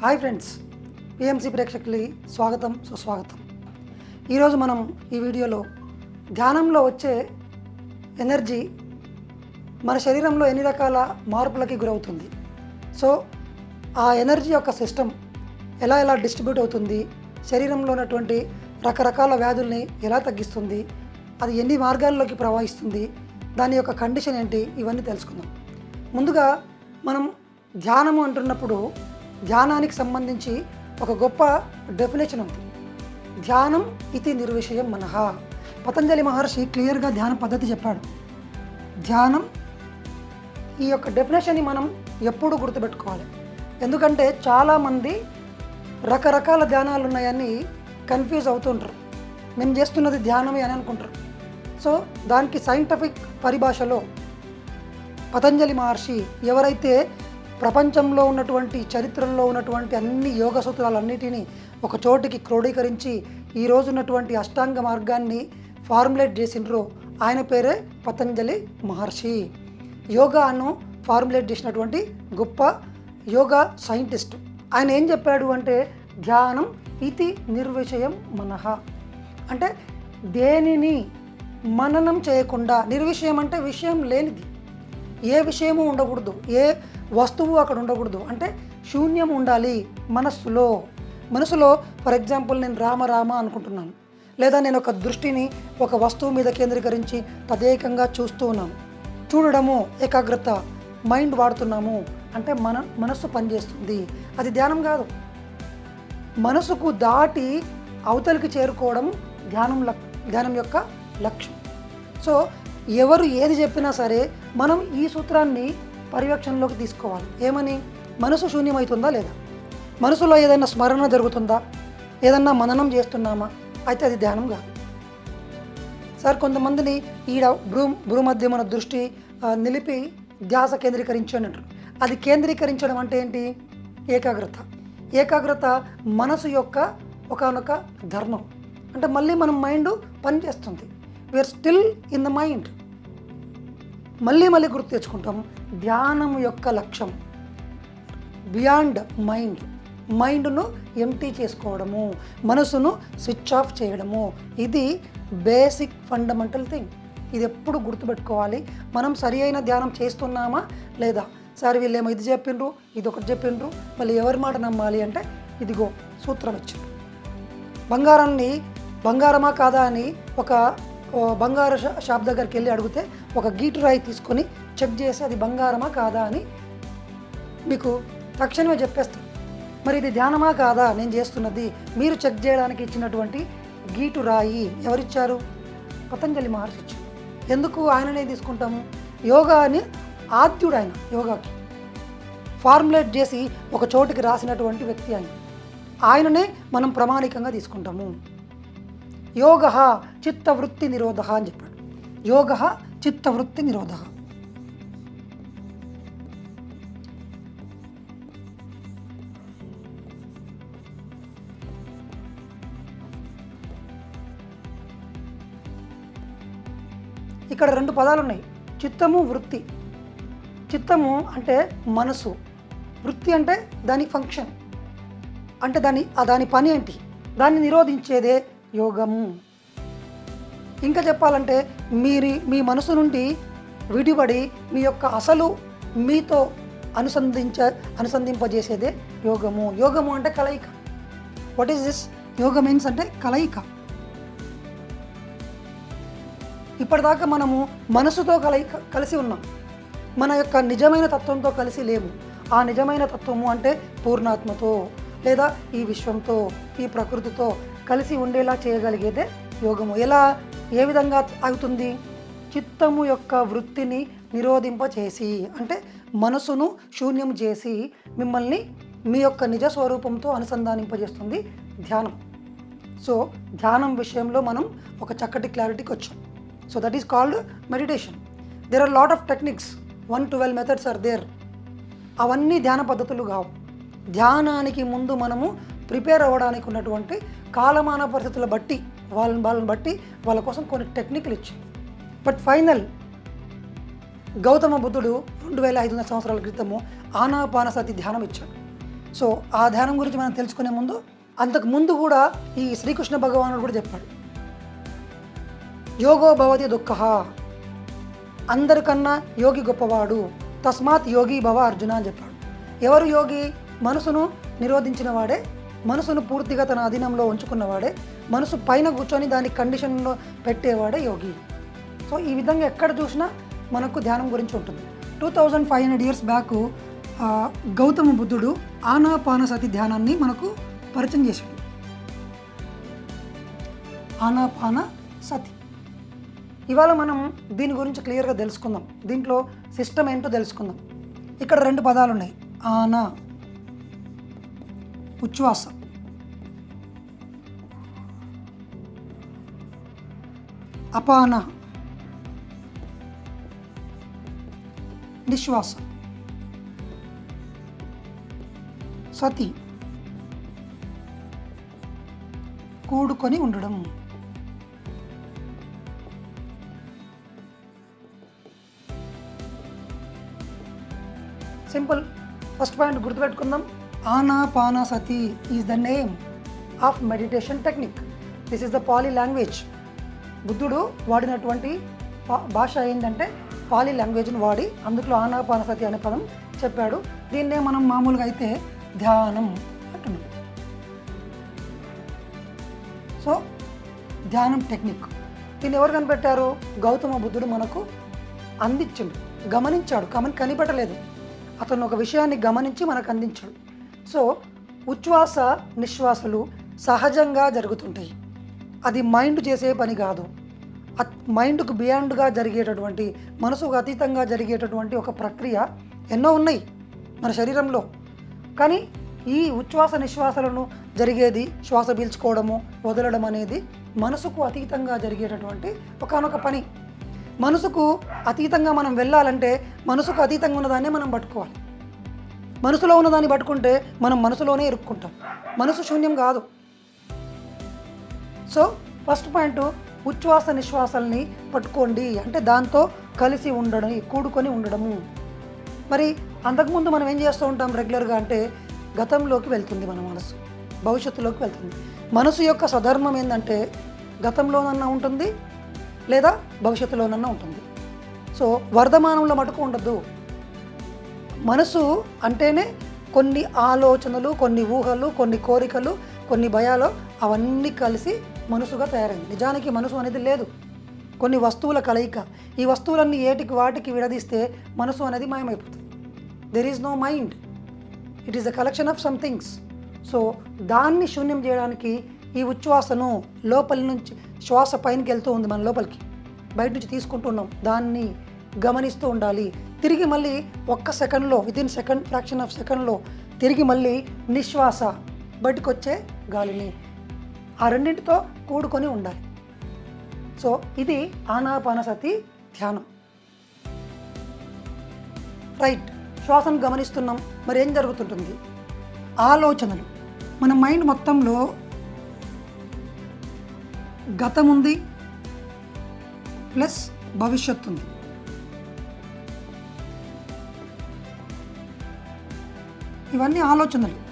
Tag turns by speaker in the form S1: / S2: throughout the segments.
S1: Hi friends PMC ప్రేక్షకులకి స్వాగతం సుస్వాగతం. ఈరోజు మనం ఈ వీడియోలో ధ్యానంలో వచ్చే ఎనర్జీ మన శరీరంలో ఎన్ని రకాల మార్పులకి గురవుతుంది? సో ఆ ఎనర్జీ యొక్క సిస్టమ్ ఎలా ఎలా డిస్ట్రిబ్యూట్ అవుతుంది? శరీరంలో ఉన్నటువంటి రకరకాల వ్యాధుల్ని ఎలా తగ్గిస్తుంది? అది ఎన్ని మార్గాల్లోకి ప్రవహిస్తుంది? దాని యొక్క కండిషన్ ఏంటి? ఇవన్నీ తెలుసుకుందాం. ముందుగా మనం ధ్యానము అంటున్నప్పుడు ధ్యానానికి సంబంధించి ఒక గొప్ప డెఫినేషన్ ఉంది. ధ్యానం ఇది నిర్విషయం మనహ. పతంజలి మహర్షి క్లియర్గా ధ్యాన పద్ధతి చెప్పాడు. ధ్యానం ఈ యొక్క డెఫినేషన్ని మనం ఎప్పుడు గుర్తుపెట్టుకోవాలి. ఎందుకంటే చాలామంది రకరకాల ధ్యానాలు ఉన్నాయని కన్ఫ్యూజ్ అవుతుంటారు మేము చేస్తున్నది ధ్యానమే అని అనుకుంటారు. సో దానికి సైంటిఫిక్ పరిభాషలో పతంజలి మహర్షి ఎవరైతే ప్రపంచంలో ఉన్నటువంటి చరిత్రలో ఉన్నటువంటి అన్ని యోగ సూత్రాలన్నిటినీ ఒక చోటికి క్రోడీకరించి ఈ రోజు ఉన్నటువంటి అష్టాంగ మార్గాన్ని ఫార్ములేట్ చేసినరో ఆయన పేరే పతంజలి మహర్షి. యోగాను ఫార్ములేట్ చేసినటువంటి గొప్ప యోగా సైంటిస్ట్. ఆయన ఏం చెప్పాడు అంటే ధ్యానం ఇది నిర్విషయం మనహ అంటే దేనిని మననం చేయకుండా నిర్విషయం అంటే విషయం లేనిది. ఏ విషయము ఉండకూడదు. ఏ వస్తువు అక్కడ ఉండకూడదు. అంటే శూన్యం ఉండాలి మనస్సులో. మనసులో ఫర్ ఎగ్జాంపుల్ నేను రామ రామ అనుకుంటున్నాను. లేదా నేను ఒక దృష్టిని ఒక వస్తువు మీద కేంద్రీకరించి తదేకంగా చూస్తూ ఉన్నాను. చూడడము ఏకాగ్రత మైండ్ వాడుతున్నాము. అంటే మన మనస్సు పనిచేస్తుంది. అది ధ్యానం కాదు. మనసుకు దాటి అవతలికి చేరుకోవడం ధ్యానం లక్ ధ్యానం యొక్క లక్ష్యం. సో ఎవరు ఏది చెప్పినా సరే మనం ఈ సూత్రాన్ని పర్యవేక్షణలోకి తీసుకోవాలి. ఏమని? మనసు శూన్యమవుతుందా లేదా? మనసులో ఏదైనా స్మరణ జరుగుతుందా? ఏదన్నా మననం చేస్తున్నామా? అయితే అది ధ్యానం కాదు. సార్ కొంతమందిని ఈడ భ్రూ భ్రూ మధ్య మన దృష్టి నిలిపి ధ్యాస కేంద్రీకరించండి అంటారు. అది కేంద్రీకరించడం అంటే ఏంటి? ఏకాగ్రత. ఏకాగ్రత మనసు యొక్క ఒకనొక ధర్మం. అంటే మళ్ళీ మన మైండ్ పనిచేస్తుంది. We're still in the mind మళ్ళీ మళ్ళీ గుర్తు తెచ్చుకుంటాం. ధ్యానం యొక్క లక్ష్యం. బియాండ్ మైండ్ మైండ్ను ఎంటీ చేసుకోవడము. మనసును స్విచ్ ఆఫ్ చేయడము. ఇది బేసిక్ ఫండమెంటల్ థింగ్ ఇది ఎప్పుడు గుర్తుపెట్టుకోవాలి? మనం సరి అయిన ధ్యానం చేస్తున్నామా? లేదా సార్ వీళ్ళేమో ఇది చెప్పిండ్రు ఇది ఒకటి చెప్పిండ్రు మళ్ళీ ఎవరి మాట నమ్మాలి అంటే ఇదిగో సూత్రం ఇచ్చిండ్రు బంగారాన్ని బంగారమా కాదా అని ఒక బంగారు షాప్ దగ్గరికి వెళ్ళి అడిగితే ఒక గీటు రాయి తీసుకొని చెక్ చేసి అది బంగారమా కాదా అని మీకు తక్షణమే చెప్పేస్తారు మరి ఇది ధ్యానమా కాదా? నేను చేస్తున్నది. మీరు చెక్ చేయడానికి ఇచ్చినటువంటి గీటు రాయి ఎవరిచ్చారు? పతంజలి మహర్షి ఇచ్చారు. ఎందుకు ఆయననే తీసుకుంటాము? యోగా అని ఆద్యుడు ఆయన యోగాకి. ఫార్ములేట్ చేసి ఒక చోటికి రాసినటువంటి వ్యక్తి ఆయన. ఆయననే మనం ప్రామాణికంగా తీసుకుంటాము. యోగ చిత్తవృత్తి నిరోధ అని చెప్పాడు. యోగ చిత్తవృత్తి నిరోధ. ఇక్కడ రెండు పదాలు ఉన్నాయి చిత్తము వృత్తి. చిత్తము అంటే మనసు. వృత్తి అంటే దాని ఫంక్షన్. అంటే దాని దాని పని ఏంటి? దాన్ని నిరోధించేదే యోగము. ఇంకా చెప్పాలంటే మీరు మీ మనసు నుండి విడిపడి మీ యొక్క అసలు మీతో అనుసంధించ అనుసంధింపజేసేదే యోగము. యోగము అంటే కలయిక. What is this yoga means అంటే కలయిక. ఇప్పటిదాకా మనము మనసుతో కలయిక కలిసి ఉన్నాం. మన యొక్క నిజమైన తత్వంతో కలిసి లేము. ఆ నిజమైన తత్వము అంటే పూర్ణాత్మతో లేదా ఈ విశ్వంతో ఈ ప్రకృతితో కలిసి ఉండేలా చేయగలిగేదే యోగము. ఎలా ఏ విధంగా అవుతుంది? చిత్తము యొక్క వృత్తిని నిరోధింపచేసి అంటే మనసును శూన్యం చేసి మిమ్మల్ని మీ యొక్క నిజ స్వరూపంతో అనుసంధానింపజేస్తుంది ధ్యానం. సో ధ్యానం విషయంలో మనం ఒక చక్కటి క్లారిటీకి వచ్చాం so that is called meditation there are lot of techniques one twelve methods are there అవన్నీ ధ్యాన పద్ధతులు కావు. ధ్యానానికి ముందు మనము ప్రిపేర్ అవ్వడానికి ఉన్నటువంటి కాలమాన పరిస్థితుల బట్టి వాళ్ళని వాళ్ళని బట్టి వాళ్ళ కోసం కొన్ని టెక్నిక్లు ఇచ్చాయి బట్ ఫైనల్ గౌతమ బుద్ధుడు రెండు వేల ఐదు వందల సంవత్సరాల క్రితము ఆనాపానసతి ధ్యానం ఇచ్చాడు. సో ఆ ధ్యానం గురించి మనం తెలుసుకునే ముందు అంతకు ముందు కూడా ఈ శ్రీకృష్ణ భగవానుడు కూడా చెప్పాడు. యోగో భవతి దుఃఖ అందరికన్నా యోగి గొప్పవాడు తస్మాత్ యోగి భవ అర్జున అని చెప్పాడు. ఎవరు యోగి? మనసును నిరోధించిన వాడే మనసును పూర్తిగా తన అధీనంలో ఉంచుకున్నవాడే మనసు పైన కూర్చొని దాని కండిషన్లో పెట్టేవాడే యోగి. సో ఈ విధంగా ఎక్కడ చూసినా మనకు ధ్యానం గురించి ఉంటుంది. Two thousand five hundred years back Gautama బుద్ధుడు ఆనాపానసతి ధ్యానాన్ని మనకు పరిచయం చేశాడు. ఆనాపాన సతి ఇవాళ మనం దీని గురించి క్లియర్గా తెలుసుకుందాం. దీంట్లో సిస్టమ్ ఏంటో తెలుసుకుందాం. ఇక్కడ రెండు పదాలు ఉన్నాయి ఆనా. ఉచ్ఛ్వాస. అపాన. నిశ్వాస. సతి. కూడుకొని ఉండడం. సింపుల్. ఫస్ట్ పాయింట్ గుర్తుపెట్టుకుందాం. Anapanasati is the name of meditation technique this is the Pali language బుద్ధుడు వాడినటువంటి భాష ఏంటంటే పాలీ లాంగ్వేజ్ని వాడి అందులో ఆనాపానసతి అనే పదం చెప్పాడు. దీన్నే మనం మామూలుగా అయితే ధ్యానం అంటున్నాం. సో ధ్యానం టెక్నిక్ దీన్ని ఎవరు కనిపెట్టారు? గౌతమ బుద్ధుడు మనకు అందించిండు గమనించాడు. కమని కనిపెట్టలేదు. అతను ఒక విషయాన్ని గమనించి మనకు అందించాడు. సో ఉచ్ఛ్వాస నిశ్వాసలు సహజంగా జరుగుతుంటాయి. అది మైండ్ చేసే పని కాదు. మైండ్కు బియాండ్గా జరిగేటటువంటి మనసుకు అతీతంగా జరిగేటటువంటి ఒక ప్రక్రియ ఎన్నో ఉన్నాయి మన శరీరంలో. కానీ ఈ ఉచ్ఛ్వాస నిశ్వాసలను జరిగేది శ్వాస పీల్చుకోవడము వదలడం అనేది మనసుకు అతీతంగా జరిగేటటువంటి ఒకనొక పని. మనసుకు అతీతంగా మనం వెళ్ళాలంటే మనసుకు అతీతంగా ఉన్నదాన్నే మనం పట్టుకోవాలి. మనసులో ఉన్నదాన్ని పట్టుకుంటే మనం మనసులోనే ఇరుక్కుంటాం. మనసు శూన్యం కాదు. సో ఫస్ట్ పాయింట్ ఉచ్ఛ్వాస నిశ్వాసాలని పట్టుకోండి. అంటే దాంతో కలిసి ఉండడం కూడుకొని ఉండడము. మరి అంతకుముందు మనం ఏం చేస్తూ ఉంటాం రెగ్యులర్గా అంటే గతంలోకి వెళ్తుంది మన మనసు. భవిష్యత్తులోకి వెళ్తుంది. మనసు యొక్క స్వధర్మం ఏంటంటే గతంలోనన్నా ఉంటుంది లేదా భవిష్యత్తులోనన్నా ఉంటుంది. సో వర్ధమానంలో మటుకు ఉండద్దు. మనసు అంటేనే కొన్ని ఆలోచనలు కొన్ని ఊహలు కొన్ని కోరికలు కొన్ని భయాలు అవన్నీ కలిసి మనసుగా తయారైంది. నిజానికి మనసు అనేది లేదు. కొన్ని వస్తువుల కలయిక. ఈ వస్తువులన్నీ ఏటికి వాటికి విడదీస్తే మనసు అనేది మాయమైపోతుంది. There is no mind it is the collection of some things so దాన్ని శూన్యం చేయడానికి ఈ ఉచ్ఛ్వాసను లోపలి నుంచి శ్వాస పైనకి వెళ్తూ ఉంది మన లోపలికి. బయట నుంచి తీసుకుంటున్నాం దాన్ని గమనిస్తూ ఉండాలి. తిరిగి మళ్ళీ ఒక్క సెకండ్లో వితిన్ సెకండ్ ఫ్రాక్షన్ ఆఫ్ సెకండ్లో తిరిగి మళ్ళీ నిశ్వాస బయటకు వచ్చే గాలిని ఆ రెండింటితో కూడుకొని ఉండాలి. సో ఇది ఆనాపానసతి ధ్యానం. రైట్ శ్వాసను గమనిస్తున్నాం. మరి ఏం జరుగుతుంటుంది? ఆలోచనలు. మన మైండ్ మొత్తంలో గతం ఉంది ప్లస్ భవిష్యత్తు ఉంది ఇవన్నీ ఆలోచనలు.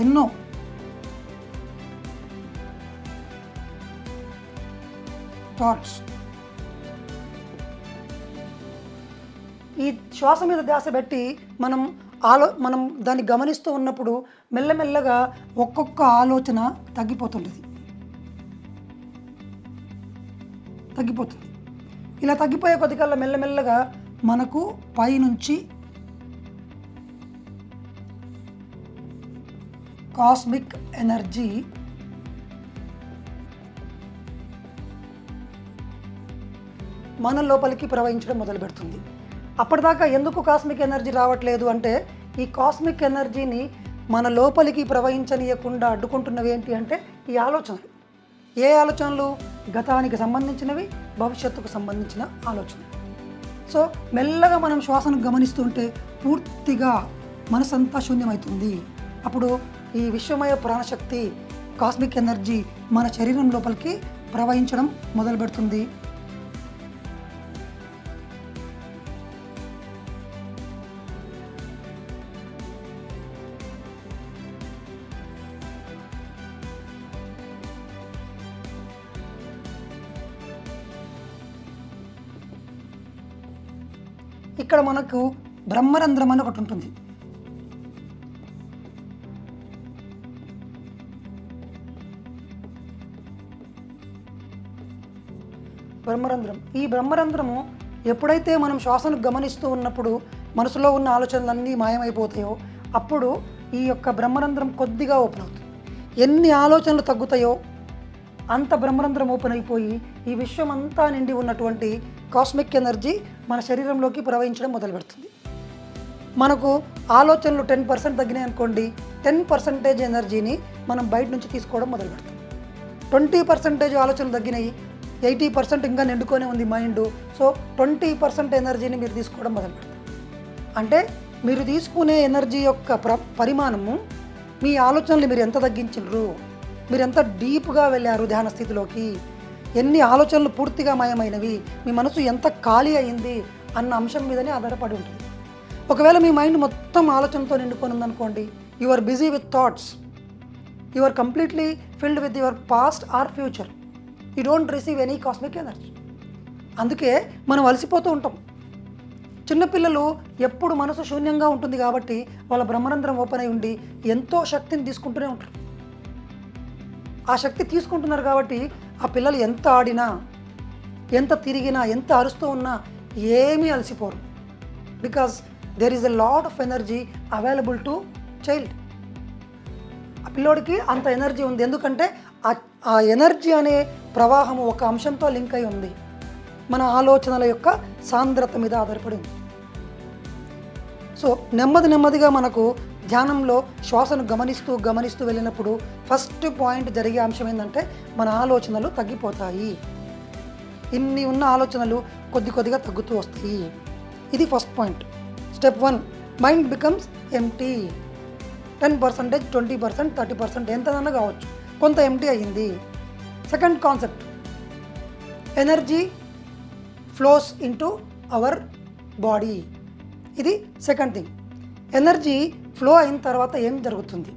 S1: ఎన్నో. థాట్స్ ఈ శ్వాస మీద ధ్యాస పెట్టి మనం ఆలో మనం దాన్ని గమనిస్తూ ఉన్నప్పుడు మెల్లమెల్లగా ఒక్కొక్క ఆలోచన తగ్గిపోతుంటుంది తగ్గిపోతుంది. ఇలా తగ్గిపోయే కొద్దికల్లా మెల్లమెల్లగా మనకు పైనుంచి కాస్మిక్ ఎనర్జీ మన లోపలికి ప్రవహించడం మొదలు పెడుతుంది అప్పటిదాకా ఎందుకు కాస్మిక్ ఎనర్జీ రావట్లేదు అంటే ఈ కాస్మిక్ ఎనర్జీని మన లోపలికి ప్రవహించనీయకుండా అడ్డుకుంటున్నవి ఏంటి అంటే ఈ ఆలోచనలు. ఏ ఆలోచనలు? గతానికి సంబంధించినవి భవిష్యత్తుకు సంబంధించిన ఆలోచనలు. సో మెల్లగా మనం శ్వాసను గమనిస్తుంటే పూర్తిగా మనసంతా శూన్యమవుతుంది అప్పుడు ఈ విశ్వమయ ప్రాణశక్తి కాస్మిక్ ఎనర్జీ మన శరీరం లోపలికి ప్రవహించడం మొదలు పెడుతుంది ఇక్కడ మనకు బ్రహ్మరంధ్రం అని ఒకటి ఉంటుంది. బ్రహ్మరంధ్రం. ఈ బ్రహ్మరంధ్రము ఎప్పుడైతే మనం శ్వాసను గమనిస్తూ ఉన్నప్పుడు మనసులో ఉన్న ఆలోచనలన్నీ మాయమైపోతాయో అప్పుడు ఈ యొక్క బ్రహ్మరంధ్రం కొద్దిగా ఓపెన్ అవుతుంది. ఎన్ని ఆలోచనలు తగ్గుతాయో అంత బ్రహ్మరంధ్రం ఓపెన్ అయిపోయి ఈ విశ్వం అంతా నిండి ఉన్నటువంటి కాస్మిక్ ఎనర్జీ మన శరీరంలోకి ప్రవహించడం మొదలు పెడుతుంది మనకు ఆలోచనలు టెన్ పర్సెంట్ తగ్గినాయి అనుకోండి టెన్ పర్సెంటేజ్ ఎనర్జీని మనం బయట నుంచి తీసుకోవడం మొదలు పెడతాం ట్వంటీ పర్సెంటేజ్ ఆలోచనలు తగ్గినాయి ఎయిటీ పర్సెంట్ ఇంకా నిండుకొనే ఉంది మైండ్ సో ట్వంటీ పర్సెంట్ ఎనర్జీని మీరు తీసుకోవడం మొదలు పెడతారు అంటే మీరు తీసుకునే ఎనర్జీ యొక్క ప్ర పరిమాణము మీ ఆలోచనలు మీరు ఎంత తగ్గించరు మీరు ఎంత డీప్గా వెళ్ళారు ధ్యాన స్థితిలోకి ఎన్ని ఆలోచనలు పూర్తిగా మాయమైనవి? మీ మనసు ఎంత ఖాళీ అయింది? అన్న అంశం మీదనే ఆధారపడి ఉంటుంది. ఒకవేళ మీ మైండ్ మొత్తం ఆలోచనతో నిండుకొని ఉందనుకోండి you are busy with thoughts you are completely filled with your past or future you don't receive any cosmic energy అందుకే మనం అలసిపోతూ ఉంటాం. చిన్నపిల్లలు ఎప్పుడు మనసు శూన్యంగా ఉంటుంది కాబట్టి వాళ్ళ బ్రహ్మరంధ్రం ఓపెన్ అయి ఉండి ఎంతో శక్తిని తీసుకుంటూనే ఉంటారు. ఆ శక్తి తీసుకుంటున్నారు కాబట్టి ఆ పిల్లలు ఎంత ఆడినా ఎంత తిరిగినా ఎంత అరుస్తూ ఉన్నా ఏమీ అలసిపోరు. Because there is a lot of energy available to child ఆ పిల్లోడికి అంత ఎనర్జీ ఉంది. ఎందుకంటే ఆ- ఆ ఎనర్జీ అనే ప్రవాహం ఒక అంశంతో లింక్ అయి ఉంది. మన ఆలోచనల యొక్క సాంద్రత మీద ఆధారపడి ఉంది. సో నెమ్మది నెమ్మదిగా మనకు ధ్యానంలో శ్వాసను గమనిస్తూ గమనిస్తూ వెళ్ళినప్పుడు ఫస్ట్ పాయింట్ జరిగే అంశం ఏంటంటే మన ఆలోచనలు తగ్గిపోతాయి. ఇన్ని ఉన్న ఆలోచనలు కొద్ది కొద్దిగా తగ్గుతూ వస్తాయి. ఇది first point step one mind becomes empty ten percentage twenty percent thirty percent ఎంతనన్నా కావచ్చు. కొంత ఎంటీ అయ్యింది. Second concept energy flows into our body ఇది సెకండ్ థింగ్ ఎనర్జీ ఫ్లో అయిన తర్వాత ఏం జరుగుతుంది?